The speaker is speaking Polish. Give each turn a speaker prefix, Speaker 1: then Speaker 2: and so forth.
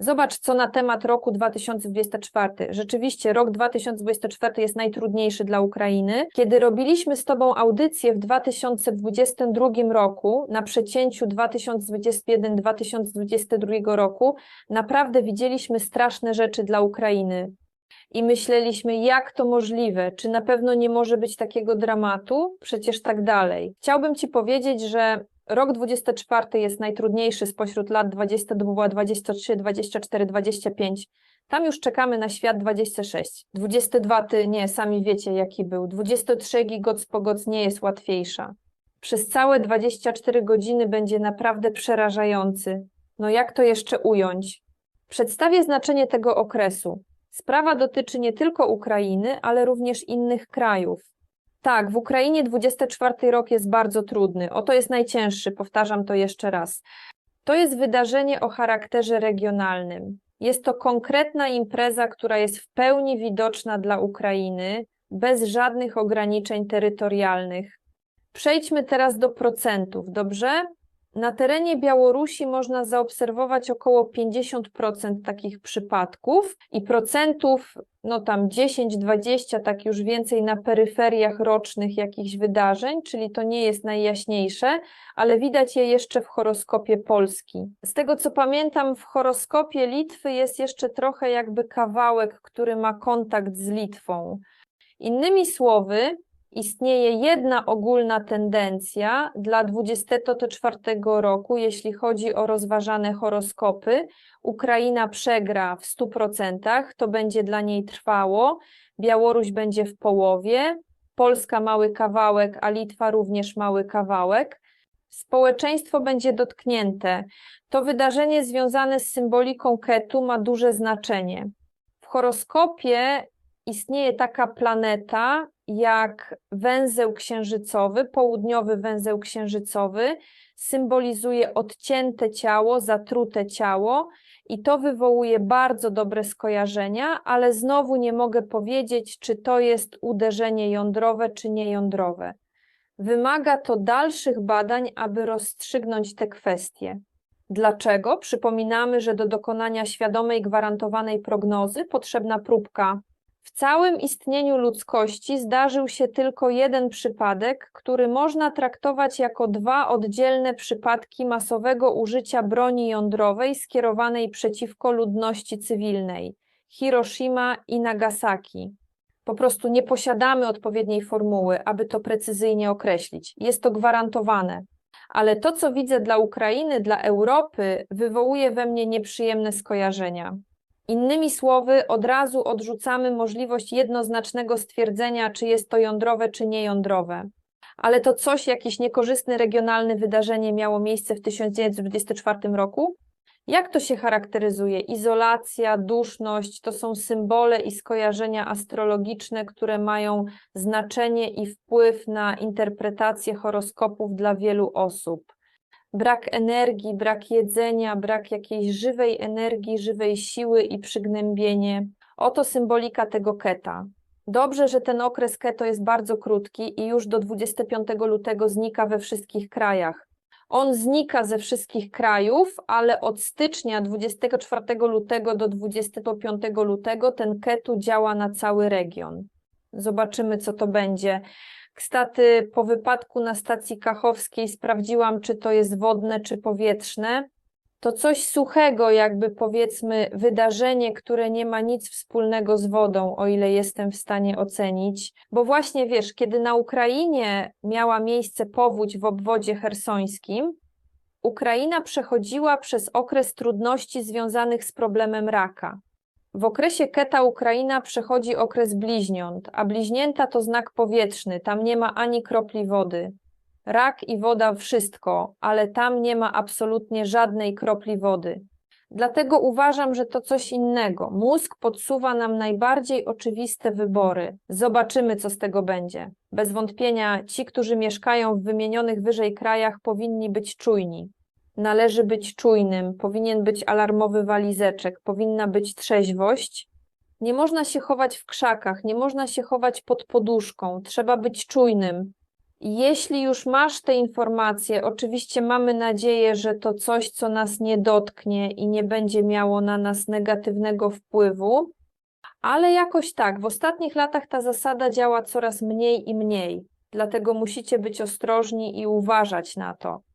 Speaker 1: Zobacz, co na temat roku 2024. Rzeczywiście, rok 2024 jest najtrudniejszy dla Ukrainy. Kiedy robiliśmy z Tobą audycję w 2022 roku, na przecięciu 2021-2022 roku, naprawdę widzieliśmy straszne rzeczy dla Ukrainy. I myśleliśmy, jak to możliwe? Czy na pewno nie może być takiego dramatu? Przecież tak dalej. Chciałbym Ci powiedzieć, że Rok 24 jest najtrudniejszy spośród lat 22, 23, 24, 25. Tam już czekamy na świat 26. 22 ty nie, sami wiecie jaki był. 23 gigoc pogoc nie jest łatwiejsza. Przez całe 24 godziny będzie naprawdę przerażający. No jak to jeszcze ująć? Przedstawię znaczenie tego okresu. Sprawa dotyczy nie tylko Ukrainy, ale również innych krajów. Tak, w Ukrainie 24 rok jest bardzo trudny. Oto jest najcięższy, powtarzam to jeszcze raz. To jest wydarzenie o charakterze regionalnym. Jest to konkretna impreza, która jest w pełni widoczna dla Ukrainy, bez żadnych ograniczeń terytorialnych. Przejdźmy teraz do procentów, dobrze? Na terenie Białorusi można zaobserwować około 50% takich przypadków i procentów, no tam 10-20, tak już więcej na peryferiach rocznych jakichś wydarzeń, czyli to nie jest najjaśniejsze, ale widać je jeszcze w horoskopie Polski. Z tego co pamiętam, w horoskopie Litwy jest jeszcze trochę jakby kawałek, który ma kontakt z Litwą. Innymi słowy, istnieje jedna ogólna tendencja dla 2024 roku, jeśli chodzi o rozważane horoskopy. Ukraina przegra w 100%, to będzie dla niej trwało, Białoruś będzie w połowie, Polska mały kawałek, a Litwa również mały kawałek. Społeczeństwo będzie dotknięte. To wydarzenie związane z symboliką Ketu ma duże znaczenie. W horoskopie istnieje taka planeta jak węzeł księżycowy, południowy węzeł księżycowy, symbolizuje odcięte ciało, zatrute ciało i to wywołuje bardzo dobre skojarzenia, ale znowu nie mogę powiedzieć, czy to jest uderzenie jądrowe, czy niejądrowe. Wymaga to dalszych badań, aby rozstrzygnąć te kwestie. Dlaczego? Przypominamy, że do dokonania świadomej, gwarantowanej prognozy potrzebna próbka w całym istnieniu ludzkości zdarzył się tylko jeden przypadek, który można traktować jako dwa oddzielne przypadki masowego użycia broni jądrowej skierowanej przeciwko ludności cywilnej Hiroshima i Nagasaki. Po prostu nie posiadamy odpowiedniej formuły, aby to precyzyjnie określić. Jest to gwarantowane. Ale to, co widzę dla Ukrainy, dla Europy, wywołuje we mnie nieprzyjemne skojarzenia. Innymi słowy, od razu odrzucamy możliwość jednoznacznego stwierdzenia, czy jest to jądrowe, czy niejądrowe. Ale to coś, jakieś niekorzystne regionalne wydarzenie miało miejsce w 1924 roku? Jak to się charakteryzuje? Izolacja, duszność to są symbole i skojarzenia astrologiczne, które mają znaczenie i wpływ na interpretację horoskopów dla wielu osób brak energii, brak jedzenia, brak jakiejś żywej energii, żywej siły i przygnębienie. Oto symbolika tego keta. Dobrze, że ten okres keto jest bardzo krótki i już do 25 lutego znika we wszystkich krajach. On znika ze wszystkich krajów, ale od stycznia 24 lutego do 25 lutego ten ketu działa na cały region. Zobaczymy, co to będzie. Staty po wypadku na stacji Kachowskiej sprawdziłam, czy to jest wodne, czy powietrzne. To coś suchego, jakby powiedzmy, wydarzenie, które nie ma nic wspólnego z wodą, o ile jestem w stanie ocenić. Bo właśnie wiesz, kiedy na Ukrainie miała miejsce powódź w obwodzie hersońskim, Ukraina przechodziła przez okres trudności związanych z problemem raka. W okresie Keta Ukraina przechodzi okres bliźniąt, a bliźnięta to znak powietrzny, tam nie ma ani kropli wody. Rak i woda wszystko, ale tam nie ma absolutnie żadnej kropli wody. Dlatego uważam, że to coś innego. Mózg podsuwa nam najbardziej oczywiste wybory. Zobaczymy, co z tego będzie. Bez wątpienia ci, którzy mieszkają w wymienionych wyżej krajach, powinni być czujni. Należy być czujnym, powinien być alarmowy walizeczek, powinna być trzeźwość. Nie można się chować w krzakach, nie można się chować pod poduszką, trzeba być czujnym. Jeśli już masz te informacje, oczywiście mamy nadzieję, że to coś, co nas nie dotknie i nie będzie miało na nas negatywnego wpływu, ale jakoś tak, w ostatnich latach ta zasada działa coraz mniej i mniej, dlatego musicie być ostrożni i uważać na to.